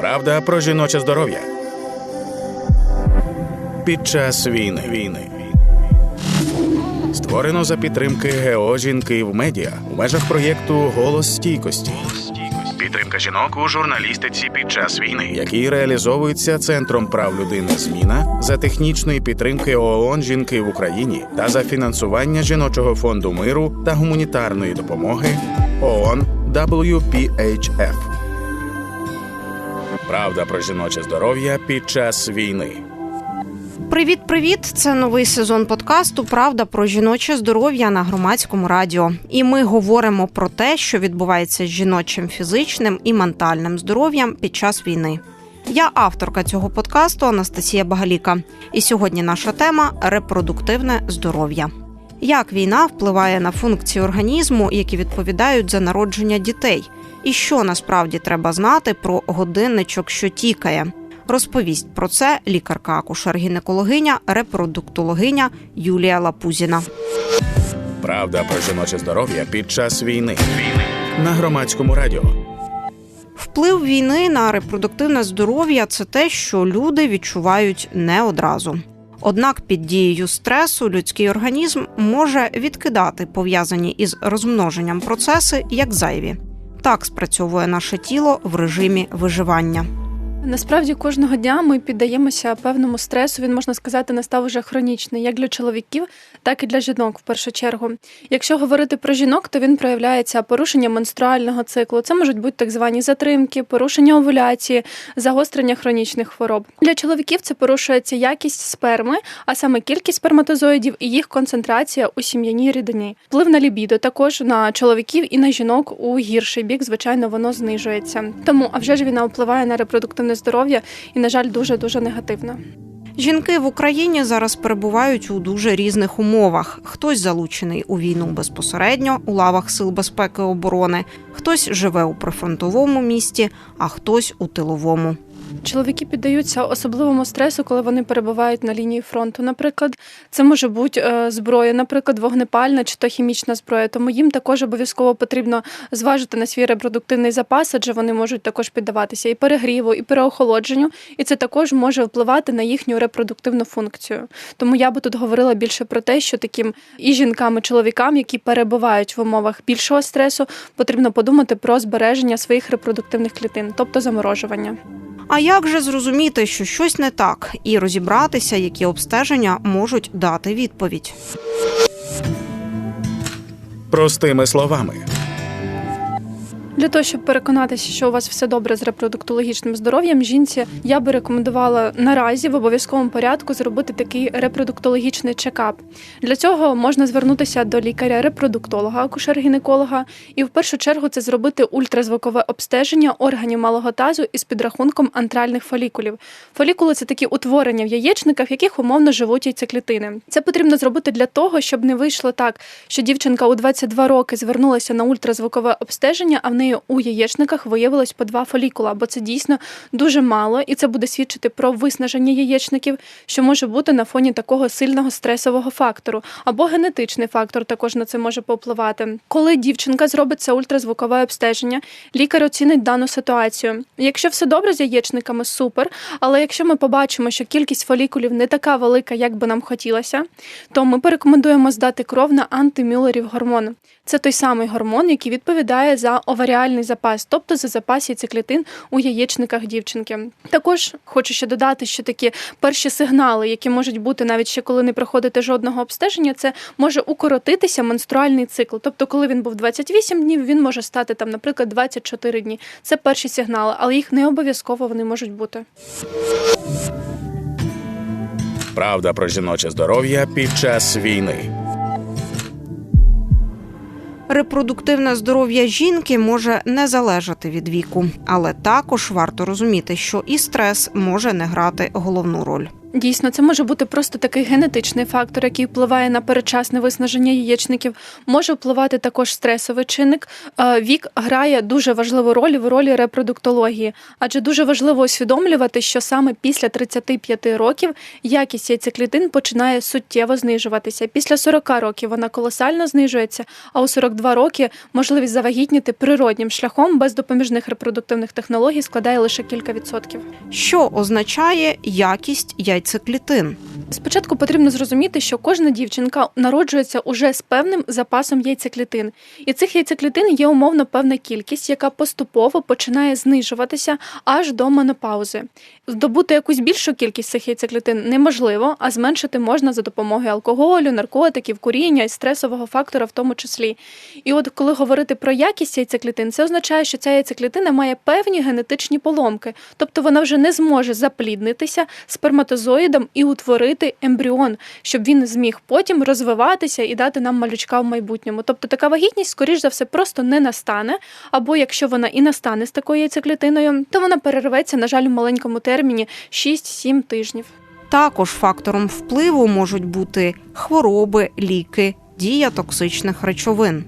Правда про жіноче здоров'я. Під час війни. війни. Створено за підтримки ГЕО «Жінки в медіа у межах проєкту Голос стійкості. Підтримка жінок у журналістиці під час війни, який реалізовується Центром прав людини Зміна за технічної підтримки ООН «Жінки в Україні та за фінансування жіночого фонду миру та гуманітарної допомоги ООН WPHF. Правда про жіноче здоров'я під час війни. Привіт, привіт! Це новий сезон подкасту Правда про жіноче здоров'я на громадському радіо. І ми говоримо про те, що відбувається з жіночим фізичним і ментальним здоров'ям під час війни. Я авторка цього подкасту Анастасія Багаліка. І сьогодні наша тема репродуктивне здоров'я. Як війна впливає на функції організму, які відповідають за народження дітей, і що насправді треба знати про годинничок, що тікає. Розповість про це лікарка акушер-гінекологиня, репродуктологиня Юлія Лапузіна. Правда про жіноче здоров'я під час війни. Війни на громадському радіо. Вплив війни на репродуктивне здоров'я це те, що люди відчувають не одразу. Однак під дією стресу людський організм може відкидати пов'язані із розмноженням процеси як зайві. Так спрацьовує наше тіло в режимі виживання. Насправді кожного дня ми піддаємося певному стресу. Він можна сказати, настав уже хронічний, як для чоловіків, так і для жінок. В першу чергу. Якщо говорити про жінок, то він проявляється порушення менструального циклу. Це можуть бути так звані затримки, порушення овуляції, загострення хронічних хвороб. Для чоловіків це порушується якість сперми, а саме кількість сперматозоїдів і їх концентрація у сім'яній рідині. Вплив на лібідо також на чоловіків і на жінок у гірший бік, звичайно, воно знижується. Тому а вже ж війна впливає на репродуктивне здоров'я і, на жаль, дуже дуже негативно. Жінки в Україні зараз перебувають у дуже різних умовах. Хтось залучений у війну безпосередньо у лавах сил безпеки і оборони, хтось живе у прифронтовому місті, а хтось у тиловому. Чоловіки піддаються особливому стресу, коли вони перебувають на лінії фронту. Наприклад, це може бути е, зброя, наприклад, вогнепальна чи то хімічна зброя. Тому їм також обов'язково потрібно зважити на свій репродуктивний запас, адже вони можуть також піддаватися і перегріву, і переохолодженню, і це також може впливати на їхню репродуктивну функцію. Тому я би тут говорила більше про те, що таким і жінкам, і чоловікам, які перебувають в умовах більшого стресу, потрібно подумати про збереження своїх репродуктивних клітин, тобто заморожування. А як же зрозуміти, що щось не так, і розібратися, які обстеження можуть дати відповідь? Простими словами. Для того, щоб переконатися, що у вас все добре з репродуктологічним здоров'ям, жінці я би рекомендувала наразі в обов'язковому порядку зробити такий репродуктологічний чекап. Для цього можна звернутися до лікаря-репродуктолога, акушер-гінеколога, і в першу чергу це зробити ультразвукове обстеження органів малого тазу із підрахунком антральних фолікулів. Фолікули це такі утворення в яєчниках, в яких умовно живуть яйцеклітини. Це потрібно зробити для того, щоб не вийшло так, що дівчинка у 22 роки звернулася на ультразвукове обстеження, а в неї у яєчниках виявилось по два фолікула, бо це дійсно дуже мало, і це буде свідчити про виснаження яєчників, що може бути на фоні такого сильного стресового фактору, або генетичний фактор також на це може попливати. Коли дівчинка зробить це ультразвукове обстеження, лікар оцінить дану ситуацію. Якщо все добре з яєчниками, супер. Але якщо ми побачимо, що кількість фолікулів не така велика, як би нам хотілося, то ми порекомендуємо здати кров на антимюлерів гормон. Це той самий гормон, який відповідає за оваріальний запас, тобто за запас яйцеклітин у яєчниках дівчинки. Також хочу ще додати, що такі перші сигнали, які можуть бути навіть ще коли не проходите жодного обстеження, це може укоротитися менструальний цикл. Тобто, коли він був 28 днів, він може стати там, наприклад, 24 дні. Це перші сигнали, але їх не обов'язково вони можуть бути. Правда про жіноче здоров'я під час війни. Репродуктивне здоров'я жінки може не залежати від віку, але також варто розуміти, що і стрес може не грати головну роль. Дійсно, це може бути просто такий генетичний фактор, який впливає на передчасне виснаження яєчників. Може впливати також стресовий чинник. Е, Вік грає дуже важливу роль в ролі репродуктології, адже дуже важливо усвідомлювати, що саме після 35 років якість яйцеклітин починає суттєво знижуватися. Після 40 років вона колосально знижується, а у 42 роки можливість завагітніти природнім шляхом без допоміжних репродуктивних технологій складає лише кілька відсотків. Що означає якість яйцеклітин? Спочатку потрібно зрозуміти, що кожна дівчинка народжується уже з певним запасом яйцеклітин, і цих яйцеклітин є умовно певна кількість, яка поступово починає знижуватися аж до менопаузи. Здобути якусь більшу кількість цих яйцеклітин неможливо, а зменшити можна за допомогою алкоголю, наркотиків, куріння і стресового фактора, в тому числі. І от коли говорити про якість яйцеклітин, це означає, що ця яйцеклітина має певні генетичні поломки, тобто вона вже не зможе запліднитися сперматозоїдом і утворити ембріон, щоб він зміг потім розвиватися і дати нам малючка в майбутньому. Тобто така вагітність, скоріш за все, просто не настане. Або якщо вона і настане з такою яйцеклітиною, то вона перерветься, на жаль, в маленькому терміні 6-7 тижнів. Також фактором впливу можуть бути хвороби, ліки, дія токсичних речовин.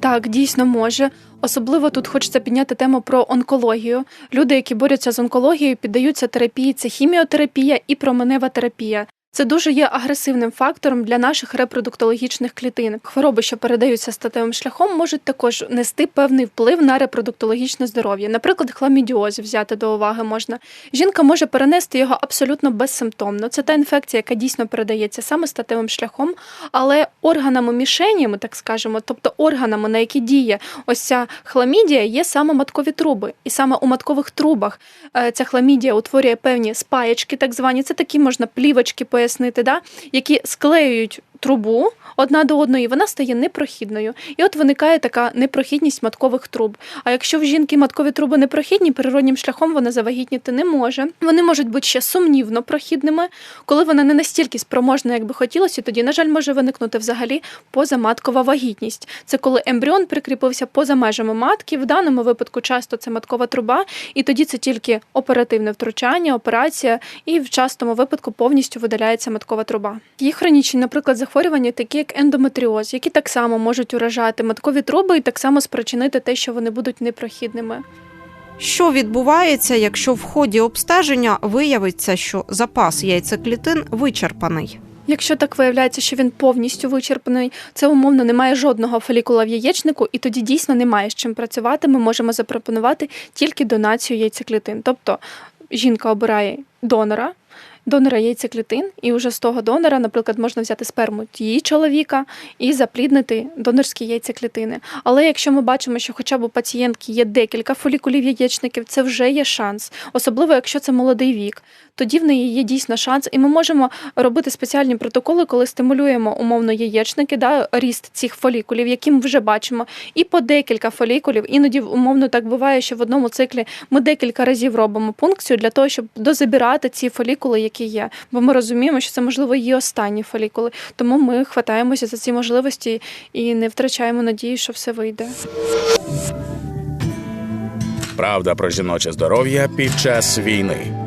Так, дійсно може. Особливо тут хочеться підняти тему про онкологію. Люди, які борються з онкологією, піддаються терапії. Це хіміотерапія і променева терапія. Це дуже є агресивним фактором для наших репродуктологічних клітин. Хвороби, що передаються статевим шляхом, можуть також нести певний вплив на репродуктологічне здоров'я. Наприклад, хламідіоз взяти до уваги можна. Жінка може перенести його абсолютно безсимптомно. Це та інфекція, яка дійсно передається саме статевим шляхом, але органами мішенями, так скажемо, тобто органами, на які діє ось ця хламідія, є саме маткові труби. І саме у маткових трубах е, ця хламідія утворює певні спаєчки, так звані. Це такі можна плівочки пояснити, да? які склеюють трубу одна до одної, вона стає непрохідною. І от виникає така непрохідність маткових труб. А якщо в жінки маткові труби непрохідні, природнім шляхом вона завагітніти не може. Вони можуть бути ще сумнівно прохідними, коли вона не настільки спроможна, як би хотілося, тоді, на жаль, може виникнути взагалі позаматкова вагітність. Це коли ембріон прикріпився поза межами матки. В даному випадку часто це маткова труба, і тоді це тільки оперативне втручання, операція, і в частому випадку повністю видаляється маткова труба. Є хронічні, наприклад, захворювання, такі як ендометріоз, які так само можуть уражати маткові труби і так само спричинити те, що вони будуть непрохідними. Що відбувається, якщо в ході обстеження виявиться, що запас яйцеклітин вичерпаний? Якщо так виявляється, що він повністю вичерпаний, це умовно немає жодного фолікула в яєчнику, і тоді дійсно немає з чим працювати. Ми можемо запропонувати тільки донацію яйцеклітин. Тобто жінка обирає донора. Донора яйцеклітин, і вже з того донора, наприклад, можна взяти сперму її чоловіка і запліднити донорські яйцеклітини. Але якщо ми бачимо, що хоча б у пацієнтки є декілька фолікулів яєчників, це вже є шанс, особливо якщо це молодий вік. Тоді в неї є дійсно шанс, і ми можемо робити спеціальні протоколи, коли стимулюємо умовно яєчники, да, ріст цих фолікулів, які ми вже бачимо, і по декілька фолікулів. Іноді умовно так буває, що в одному циклі ми декілька разів робимо пункцію для того, щоб дозабирати ці фолікули, які є. Бо ми розуміємо, що це можливо її останні фолікули. Тому ми хватаємося за ці можливості і не втрачаємо надії, що все вийде. Правда про жіноче здоров'я під час війни.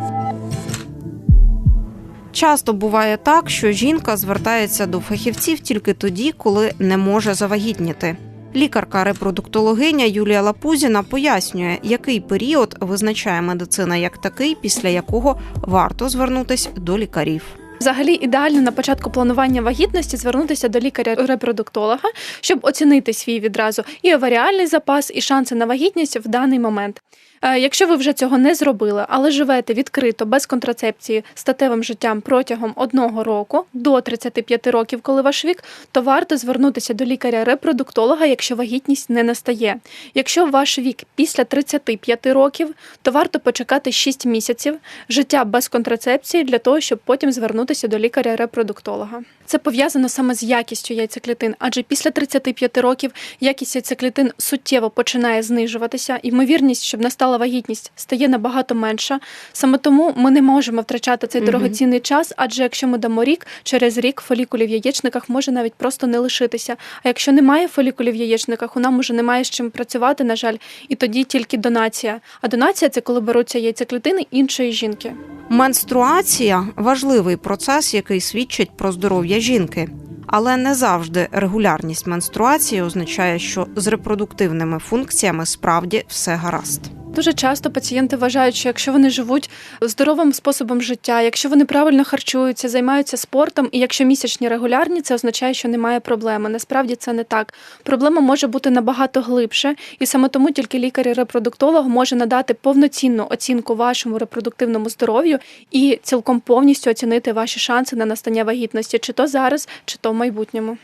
Часто буває так, що жінка звертається до фахівців тільки тоді, коли не може завагітніти. Лікарка-репродуктологиня Юлія Лапузіна пояснює, який період визначає медицина як такий, після якого варто звернутися до лікарів. Взагалі ідеально на початку планування вагітності звернутися до лікаря-репродуктолога, щоб оцінити свій відразу і оваріальний запас, і шанси на вагітність в даний момент. Е, Якщо ви вже цього не зробили, але живете відкрито без контрацепції статевим життям протягом одного року до 35 років, коли ваш вік, то варто звернутися до лікаря-репродуктолога, якщо вагітність не настає. Якщо ваш вік після 35 років, то варто почекати 6 місяців життя без контрацепції для того, щоб потім звернутися до лікаря-репродуктолога. Це пов'язано саме з якістю яйцеклітин, адже після 35 років якість яйцеклітин суттєво починає знижуватися. Ймовірність, щоб настала вагітність, стає набагато менша. Саме тому ми не можемо втрачати цей дорогоцінний час, адже якщо ми дамо рік, через рік фолікулів в яєчниках може навіть просто не лишитися. А якщо немає фолікулів в яєчниках, у нам уже немає з чим працювати, на жаль, і тоді тільки донація. А донація це коли беруться яйцеклітини іншої жінки. Менструація важливий процес, який свідчить про здоров'я жінки. Але не завжди регулярність менструації означає, що з репродуктивними функціями справді все гаразд. Дуже часто пацієнти вважають, що якщо вони живуть здоровим способом життя, якщо вони правильно харчуються, займаються спортом, і якщо місячні регулярні, це означає, що немає проблеми. Насправді це не так. Проблема може бути набагато глибше, і саме тому тільки лікар-репродуктолог може надати повноцінну оцінку вашому репродуктивному здоров'ю і цілком повністю оцінити ваші шанси на настання вагітності, чи то зараз, чи то в майбутньому.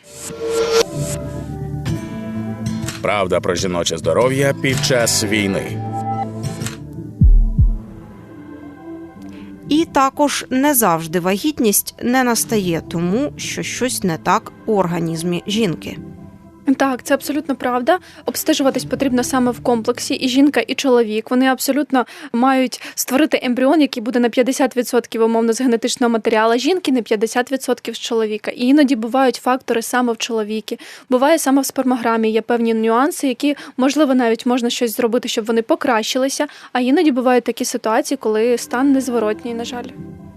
Правда про жіноче здоров'я під час війни. І також не завжди вагітність не настає тому, що щось не так у організмі жінки. Так, це абсолютно правда. Обстежуватись потрібно саме в комплексі, і жінка, і чоловік. Вони абсолютно мають створити ембріон, який буде на 50% умовно з генетичного матеріалу жінки, на 50% з чоловіка. І іноді бувають фактори саме в чоловіки. Буває саме в спермограмі. Є певні нюанси, які можливо навіть можна щось зробити, щоб вони покращилися. А іноді бувають такі ситуації, коли стан незворотній, на жаль.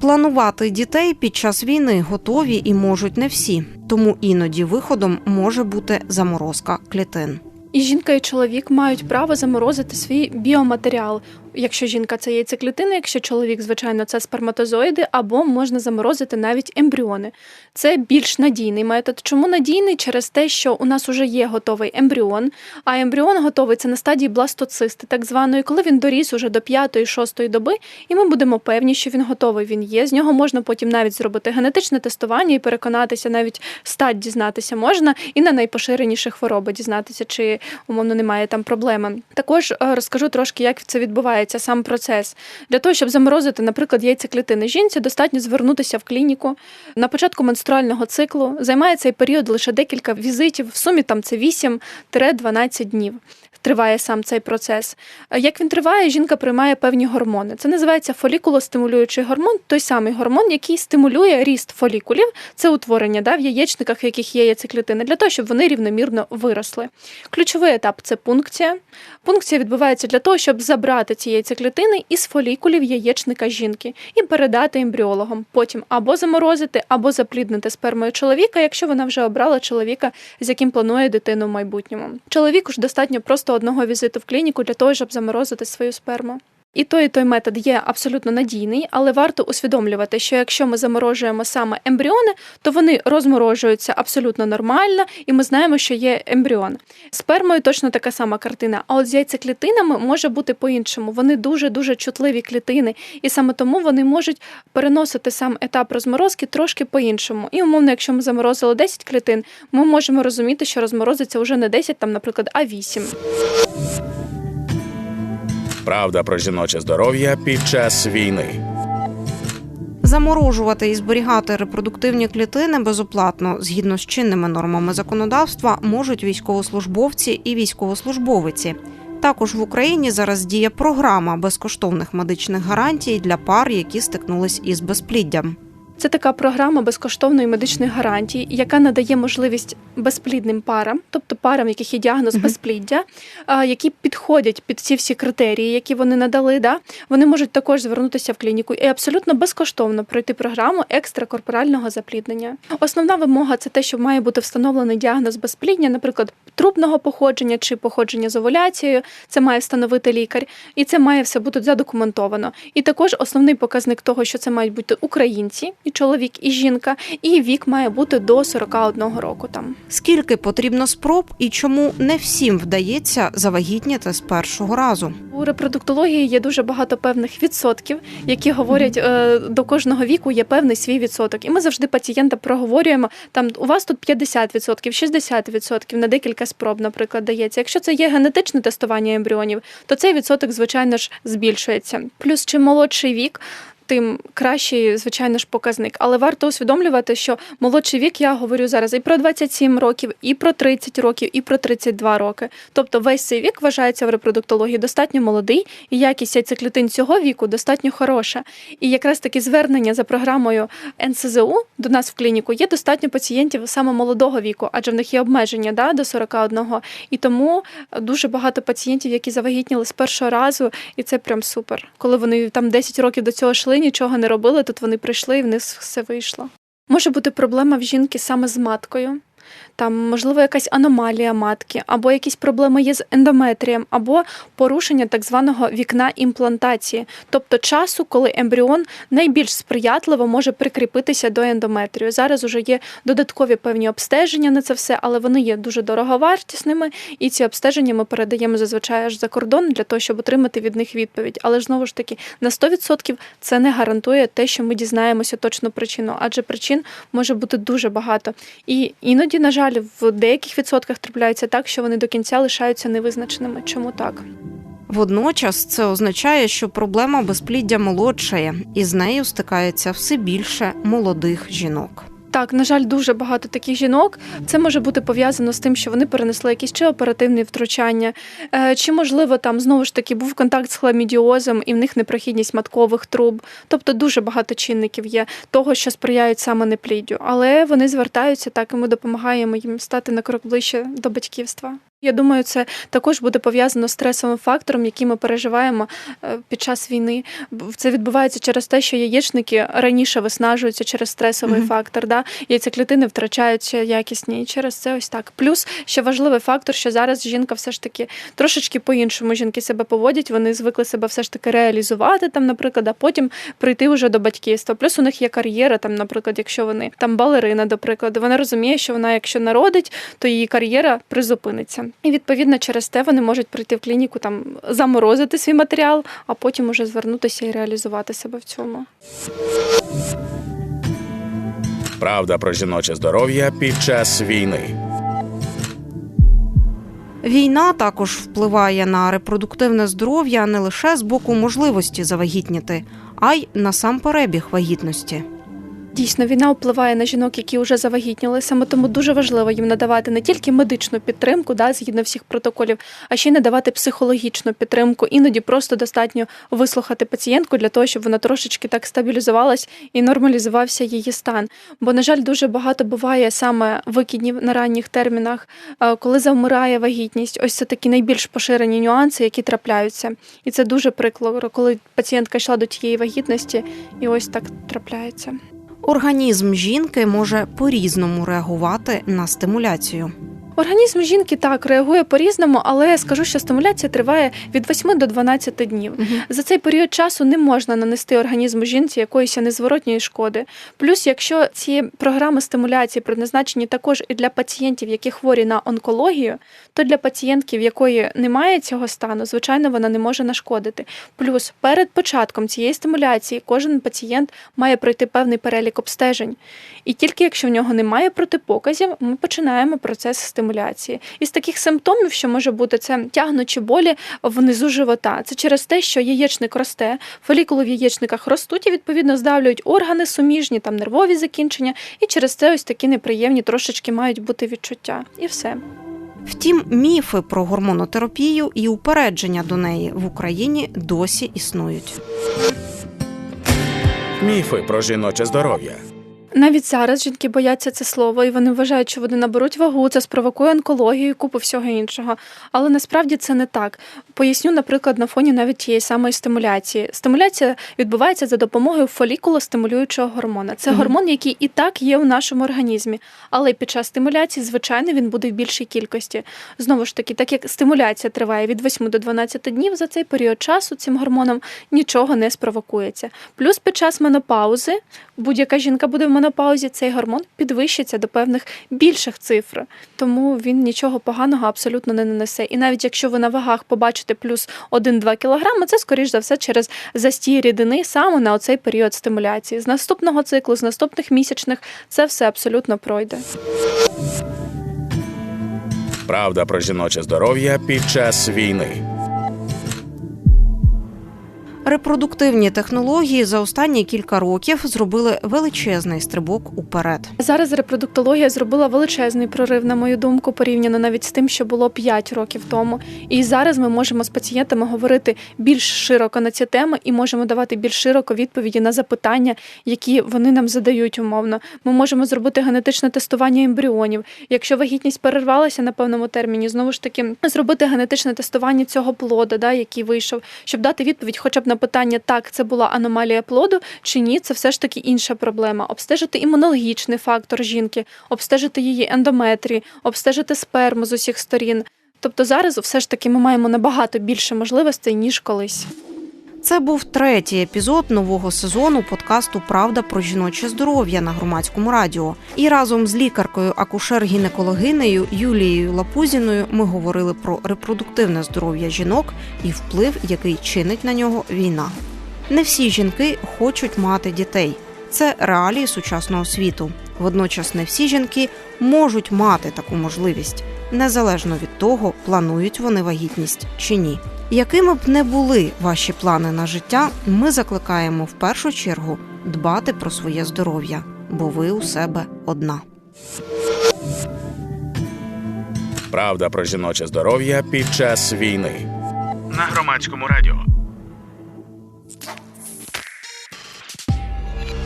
Планувати дітей під час війни готові і можуть не всі, тому іноді виходом може бути заморозка клітин. І жінка і чоловік мають право заморозити свій біоматеріал. Якщо жінка це яйцеклітини, якщо чоловік, звичайно, це сперматозоїди, або можна заморозити навіть ембріони. Це більш надійний метод. Чому надійний? Через те, що у нас вже є готовий ембріон, а ембріон готовий це на стадії бластоцисти, так званої, коли він доріс уже до 5-6 доби, і ми будемо певні, що він готовий. Він є. З нього можна потім навіть зробити генетичне тестування і переконатися, навіть стать дізнатися можна, і на найпоширеніші хвороби дізнатися, чи умовно немає там проблеми. Також е, розкажу трошки, як це відбувається сам процес. Для того, щоб заморозити, наприклад, яйцеклітини жінці, достатньо звернутися в клініку на початку менструального циклу. Займає цей період лише декілька візитів. В сумі там це 8-12 днів. Триває сам цей процес. Е, Як він триває, жінка приймає певні гормони. Це називається фолікулостимулюючий гормон, той самий гормон, який стимулює ріст фолікулів, це утворення да, в яєчниках, в яких є яйцеклітини, для того, щоб вони рівномірно виросли. Ключовий етап це пункція. Пункція відбувається для того, щоб забрати ці яйцеклітини із фолікулів яєчника жінки і передати ембріологам. Потім або заморозити, або запліднити спермою чоловіка, якщо вона вже обрала чоловіка, з яким планує дитину в майбутньому. Чоловіку ж достатньо просто одного візиту в клініку для того, щоб заморозити свою сперму. І той, і той метод є абсолютно надійний, але варто усвідомлювати, що якщо ми заморожуємо саме ембріони, то вони розморожуються абсолютно нормально, і ми знаємо, що є ембріон. Спермою точно така сама картина. А от з яйцеклітинами може бути по-іншому. Вони дуже дуже чутливі клітини, і саме тому вони можуть переносити сам етап розморозки трошки по-іншому. І умовно, якщо ми заморозили 10 клітин, ми можемо розуміти, що розморозиться вже не 10, там, наприклад, а 8. Правда про жіноче здоров'я під час війни. Заморожувати і зберігати репродуктивні клітини безоплатно згідно з чинними нормами законодавства можуть військовослужбовці і військовослужбовиці. Також в Україні зараз діє програма безкоштовних медичних гарантій для пар, які стикнулись із безпліддям. Це така програма безкоштовної медичної гарантії, яка надає можливість безплідним парам, тобто парам, яких є діагноз безпліддя, які підходять під ці всі критерії, які вони надали. Да, вони можуть також звернутися в клініку і абсолютно безкоштовно пройти програму екстракорпорального запліднення. Основна вимога це те, що має бути встановлений діагноз безпліддя, наприклад, трубного походження чи походження з овуляцією. Це має встановити лікар, і це має все бути задокументовано. І також основний показник того, що це мають бути українці, і чоловік, і жінка, і вік має бути до 41 року. Там Скільки потрібно спроб і чому не всім вдається завагітніти з першого разу? у репродуктології є дуже багато певних відсотків, які говорять е, до кожного віку є певний свій відсоток. І ми завжди пацієнта проговорюємо. Там у вас тут 50%, 60% на декілька спроб, наприклад, дається. Якщо це є генетичне тестування ембріонів, то цей відсоток, звичайно ж, збільшується. Плюс чим молодший вік. Тим кращий, звичайно ж, показник. Але варто усвідомлювати, що молодший вік я говорю зараз і про 27 років, і про 30 років, і про 32 роки. Тобто весь цей вік вважається в репродуктології достатньо молодий, і якість яйцеклітин цього віку достатньо хороша. І якраз таки звернення за програмою НСЗУ до нас в клініку є достатньо пацієнтів саме молодого віку, адже в них є обмеження да, до 41. І тому дуже багато пацієнтів, які завагітніли з першого разу, і це прям супер. Коли вони там 10 років до цього йшли, нічого не робили, тут вони прийшли і в них все вийшло. Може бути проблема в жінки саме з маткою. Там, можливо, якась аномалія матки, або якісь проблеми є з ендометрієм, або порушення так званого вікна імплантації, тобто часу, коли ембріон найбільш сприятливо може прикріпитися до ендометрію. Зараз уже є додаткові певні обстеження на це все, але вони є дуже дороговартісними, і ці обстеження ми передаємо зазвичай аж за кордон для того, щоб отримати від них відповідь. Але знову ж таки на 100% це не гарантує те, що ми дізнаємося точну причину, адже причин може бути дуже багато. І іноді, на жаль, в деяких відсотках трапляється так, що вони до кінця лишаються невизначеними. Чому так? Водночас це означає, що проблема безпліддя молодшає, і з нею стикається все більше молодих жінок. Так, на жаль, дуже багато таких жінок. Це може бути пов'язано з тим, що вони перенесли якісь чи оперативні втручання, е, чи, можливо, там знову ж таки був контакт з хламідіозом і в них непрохідність маткових труб. Тобто дуже багато чинників є того, що сприяють саме непліддю. Але вони звертаються так, і ми допомагаємо їм стати на крок ближче до батьківства. Я думаю, це також буде пов'язано з стресовим фактором, який ми переживаємо е, під час війни. Це відбувається через те, що яєчники раніше виснажуються через стресовий Мгм. фактор. Да? Яйцеклітини втрачаються якісні, і через це ось так. Плюс ще важливий фактор, що зараз жінка все ж таки трошечки по-іншому жінки себе поводять. Вони звикли себе все ж таки реалізувати там, наприклад, а потім прийти вже до батьківства. Плюс у них є кар'єра, там, наприклад, якщо вони там балерина, до прикладу, вона розуміє, що вона, якщо народить, то її кар'єра призупиниться. І відповідно через те вони можуть прийти в клініку, там заморозити свій матеріал, а потім уже звернутися і реалізувати себе в цьому. Правда про жіноче здоров'я під час війни. Війна також впливає на репродуктивне здоров'я не лише з боку можливості завагітніти, а й на сам перебіг вагітності. Дійсно, війна впливає на жінок, які вже завагітніли. Саме тому дуже важливо їм надавати не тільки медичну підтримку, да, згідно всіх протоколів, а ще й надавати психологічну підтримку. Іноді просто достатньо вислухати пацієнтку для того, щоб вона трошечки так стабілізувалась і нормалізувався її стан. Бо, на жаль, дуже багато буває саме викиднів на ранніх термінах, е, коли завмирає вагітність. Ось це такі найбільш поширені нюанси, які трапляються. І це дуже прикро, коли пацієнтка йшла до тієї вагітності, і ось так трапляється. Організм жінки може по-різному реагувати на стимуляцію. Організм жінки так реагує по-різному, але скажу, що стимуляція триває від 8 до 12 днів. За цей період часу не можна нанести організму жінці якоїсь незворотньої шкоди. Плюс, якщо ці програми стимуляції предназначені також і для пацієнтів, які хворі на онкологію, то для пацієнтки, в якої немає цього стану, звичайно, вона не може нашкодити. Плюс перед початком цієї стимуляції кожен пацієнт має пройти певний перелік обстежень. І тільки якщо в нього немає протипоказів, ми починаємо процес стимуляції. Із таких симптомів, що може бути, це тягнучі болі внизу живота. Це через те, що яєчник росте, фолікули в яєчниках ростуть і відповідно здавлюють органи суміжні, там нервові закінчення, і через це ось такі неприємні трошечки мають бути відчуття. І все. Втім, міфи про гормонотерапію і упередження до неї в Україні досі існують. Міфи про жіноче здоров'я. Навіть зараз жінки бояться це слово, і вони вважають, що вони наберуть вагу, це спровокує онкологію і купу всього іншого. Але насправді це не так. Поясню, наприклад, на фоні навіть тієї самої стимуляції. Стимуляція відбувається за допомогою фолікулостимулюючого гормона. Це Мгм. гормон, який і так є у нашому організмі, але під час стимуляції, звичайно, він буде в більшій кількості. Знову ж таки, так як стимуляція триває від 8 до 12 днів, за цей період часу цим гормоном нічого не спровокується. Плюс під час менопаузи будь-яка жінка буде в менопаузі, цей гормон підвищиться до певних більших цифр. Тому він нічого поганого абсолютно не нанесе. І навіть якщо ви на вагах побачите плюс 1-2 кілограми, це скоріш за все через застій рідини саме на оцей період стимуляції. З наступного циклу, з наступних місячних це все абсолютно пройде. Правда про жіноче здоров'я під час війни. Репродуктивні технології за останні кілька років зробили величезний стрибок уперед. Зараз репродуктологія зробила величезний прорив, на мою думку, порівняно навіть з тим, що було 5 років тому. І зараз ми можемо з пацієнтами говорити більш широко на ці теми і можемо давати більш широко відповіді на запитання, які вони нам задають умовно. Ми можемо зробити генетичне тестування ембріонів. Якщо вагітність перервалася на певному терміні, знову ж таки зробити генетичне тестування цього плода, да, який вийшов, щоб дати відповідь, хоча б на питання, так це була аномалія плоду чи ні, це все ж таки інша проблема. Обстежити імунологічний фактор жінки, обстежити її ендометрії, обстежити сперму з усіх сторін. Тобто зараз все ж таки ми маємо набагато більше можливостей ніж колись. Це був третій епізод нового сезону подкасту Правда про жіноче здоров'я на громадському радіо. І разом з лікаркою акушер-гінекологинею Юлією Лапузіною ми говорили про репродуктивне здоров'я жінок і вплив, який чинить на нього війна. Не всі жінки хочуть мати дітей. Це реалії сучасного світу. Водночас не всі жінки можуть мати таку можливість, незалежно від того, планують вони вагітність чи ні. Якими б не були ваші плани на життя, ми закликаємо в першу чергу дбати про своє здоров'я, бо ви у себе одна. Правда про жіноче здоров'я під час війни на громадському радіо.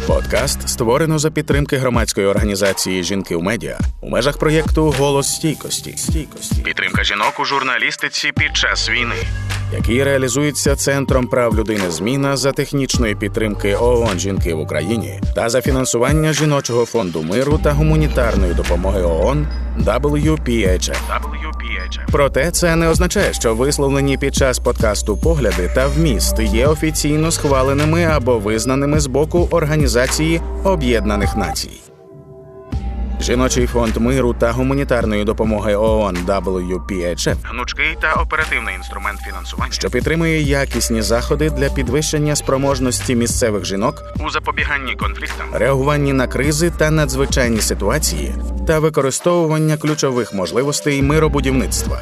Подкаст створено за підтримки громадської організації Жінки в медіа у межах проєкту Голос стійкості. Стійкості. Підтримка жінок у журналістиці під час війни, який реалізується Центром прав людини Зміна за технічної підтримки ООН Жінки в Україні та за фінансування жіночого фонду миру та гуманітарної допомоги ООН WPHF. WPHF. Проте це не означає, що висловлені під час подкасту погляди та вміст є офіційно схваленими або визнаними з боку Організації Об'єднаних Націй. Жіночий фонд миру та гуманітарної допомоги ООН WPHF – гнучкий та оперативний інструмент фінансування, що підтримує якісні заходи для підвищення спроможності місцевих жінок у запобіганні конфліктам, реагуванні на кризи та надзвичайні ситуації та використовування ключових можливостей миробудівництва.